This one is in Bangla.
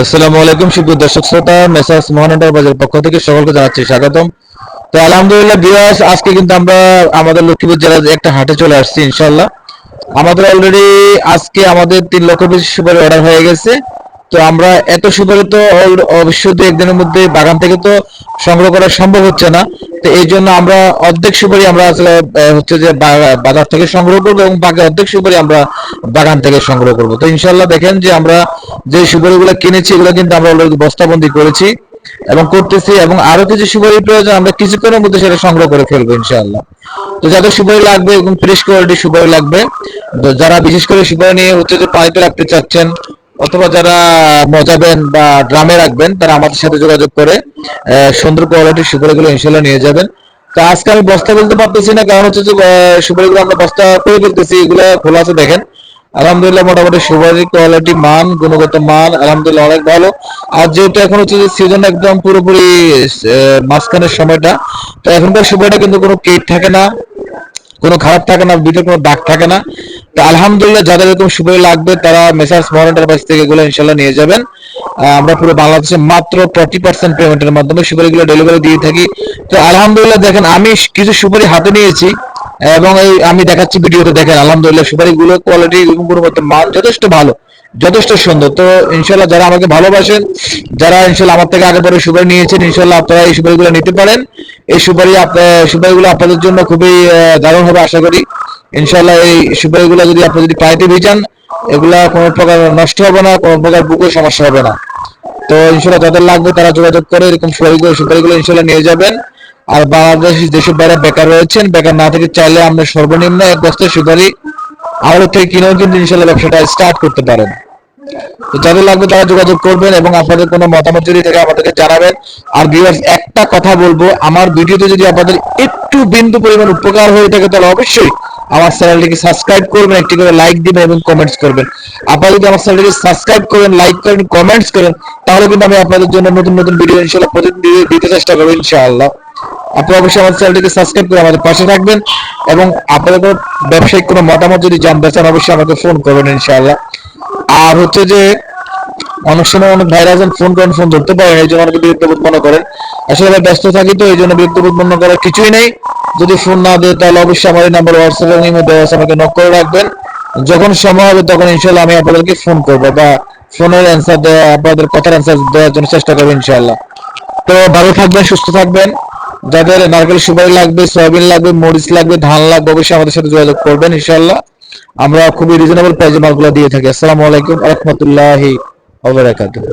আসসালামু আলাইকুম, সুপ্রিয় দর্শক শ্রোতা, মেসার্স মোহন বাজার পক্ষ থেকে সকলকে জানাচ্ছি স্বাগতম। তো আলহামদুলিল্লাহ বিয়াস আজকে কিন্তু আমরা আমাদের লক্ষ্মীপুর জেলার একটা হাটে চলে আসছি ইনশাল্লাহ আমাদের অলরেডি আজকে আমাদের তিন লক্ষ সুপারি অর্ডার হয়ে গেছে। তো আমরা এত সুপারি তো অবশ্যই দু একদিনের মধ্যে বাগান থেকে তো সংগ্রহ করা সম্ভব হচ্ছে না। তো এই জন্য আমরা অর্ধেক সুপারি আমরা আসলে হচ্ছে যে বাজার থেকে সংগ্রহ করব এবং বাকি অর্ধেক সুপারি আমরা বাগান থেকে সংগ্রহ করব। তো ইনশাল্লাহ দেখেন যে আমরা যে সুপারিগুলো কিনেছি, এগুলো কিন্তু আমরা অলরেডি বস্তাবন্দি করেছি এবং করতেছি এবং আরও কিছু সুপারি প্রয়োজন আমরা কিছুক্ষণের মধ্যে সেটা সংগ্রহ করে ফেলব ইনশাআল্লাহ। তো যাদের সুপারি লাগবে এবং ফ্রেশ কোয়ালিটির সুপারি লাগবে যারা বিশেষ করে সুপারি নিয়ে হচ্ছে যে পাইপে রাখতে চাচ্ছেন অথবা যারা মজাবেন বা ড্রামে রাখবেন, তারা আমাদের সাথে যোগাযোগ করে সুন্দর কোয়ালিটির সুপারিগুলো ইনশাল্লাহ নিয়ে যাবেন। তো আজকে আমি বস্তা বলতে পারতেছি না, কারণ হচ্ছে যে সুপারিগুলো আমরা বস্তা করে ফেলতেছি, এগুলো খোলা আছে দেখেন। আলহামদুলিল্লাহ মোটামুটি সুপারি কোয়ালিটি মান, গুণগত মান, আলহামদুলিল্লাহ অনেক ভালো। আর যেহেতু এখন হচ্ছে যে সিজন একদম পুরোপুরি মাঝখানের সময়টা, তো এখনকার সুপারিটা কিন্তু কোনো কেট থাকে না। কোনো খারাপ থাকে না ভিতরে কোনো দাগ থাকে না। তো আলহামদুলিল্লাহ যাদের এরকম সুবিধা লাগবে, তারা মেসার্স মহানটার কাছ থেকে এগুলো ইনশাল্লাহ নিয়ে যাবেন। আমরা পুরো বাংলাদেশে মাত্র ফর্টি পার্সেন্ট পেমেন্টের মাধ্যমে সুপারিগুলো ডেলিভারি দিয়ে থাকি। তো আলহামদুলিল্লাহ দেখেন, আমি কিছু সুপারি হাতে নিয়েছি এবং এই আমি দেখাচ্ছি, ভিডিওতে দেখেন, আলহামদুলিল্লাহ সুপারিগুলো কোয়ালিটি এবং গুণগত মান যথেষ্ট ভালো। যথেষ্ট সুন্দর। তো ইনশাল্লাহ যারা আমাকে ভালোবাসেন, যারা ইনশাল্লাহ আমার থেকে আগে পরে সুপারি নিয়েছেন, ইনশাল্লাহ আপনারা এই সুপারিগুলো নিতে পারেন। এই সুপারি সুপারিগুলো আপনাদের জন্য খুবই দারুণ হবে আশা করি। ইনশাল্লাহ এই সুপারিগুলো যদি আপনি যদি পাইতে ভিজান এগুলা কোনো প্রকার নষ্ট হবে না, কোনো প্রকার বুকের সমস্যা হবে না। তো ইনশাল্লাহ যাদের লাগবে তারা যোগাযোগ করে এরকম সুপারিগুলো সুপারিগুলো ইনশাল্লাহ নিয়ে যাবেন। আর বাংলাদেশ যেসব বাইরে বেকার রয়েছেন, বেকার না থেকে চাইলে আমরা সর্বনিম্ন এক বস্তা সুপারি আমাদের থেকে কিনেও কিন্তু ইনশাল্লাহ ব্যবসাটা স্টার্ট করতে পারেন। যাদের লাগবে তারা যোগাযোগ করবেন এবং আপনাদের কোনো মতামত যদি থাকে আমাদেরকে জানাবেন। আর ভিউয়ার্স একটা কথা বলব, আমার ভিডিওতে যদি আপনাদের একটু বিন্দু পরিমাণ উপকার হয়ে থাকে, তাহলে অবশ্যই আমার চ্যানেলটিকে সাবস্ক্রাইব করবেন, একটি করে লাইক দিবেন এবং কমেন্টস করবেন। আপনারা যদি আমার চ্যানেলটিকে সাবস্ক্রাইব করেন লাইক করেন কমেন্টস করেন, তাহলে কিন্তু আমি আপনাদের জন্য নতুন নতুন ভিডিও ইনশাআল্লাহ প্রতিদিন দিতে চেষ্টা করব ইনশাআল্লাহ। আপনারা অবশ্যই আমার চ্যানেলটিকে সাবস্ক্রাইব করে আমাদের পাশে থাকবেন এবং আপনাদের ব্যবসায়িক কোনো মতামত যদি জানতে চান, অবশ্যই আমাকে ফোন করবেন ইনশাআল্লাহ। আর হচ্ছে যে, অনেক সময় অনেক ভাইরা ফোন করেন, ফোন ধরতে পারেন এই জন্য অনেকে বিরক্তবোধ মনে করেন। আসলে আমি ব্যস্ত থাকি তো, এই জন্য বিরক্তবোধ মনে করার কিছুই নেই। যদি ফোন না দেয়, তাহলে অবশ্যই আমার এই নাম্বার হোয়াটসঅ্যাপ এবং ইমেল দেওয়া আছে, আমাকে নক করে রাখবেন। যখন সময় হবে, তখন ইনশাল্লাহ আমি আপনাদেরকে ফোন করব বা ফোনের অ্যান্সার দেওয়া, আপনাদের কথার অ্যান্সার দেওয়ার জন্য চেষ্টা করব ইনশাল্লাহ তো ভালো থাকবেন, সুস্থ থাকবেন। যাদের নারকেল সুপারি লাগবে, সয়াবিন লাগবে, মরিচ লাগবে, ধান লাগবে, অবশ্যই আমাদের সাথে যোগাযোগ করবেন ইনশাল্লাহ আমরা খুবই রিজনেবল প্রাইসে মালগুলো দিয়ে থাকি। আসসালামু আলাইকুম রহমতুল্লাহি ওয়া বারাকাতুহু।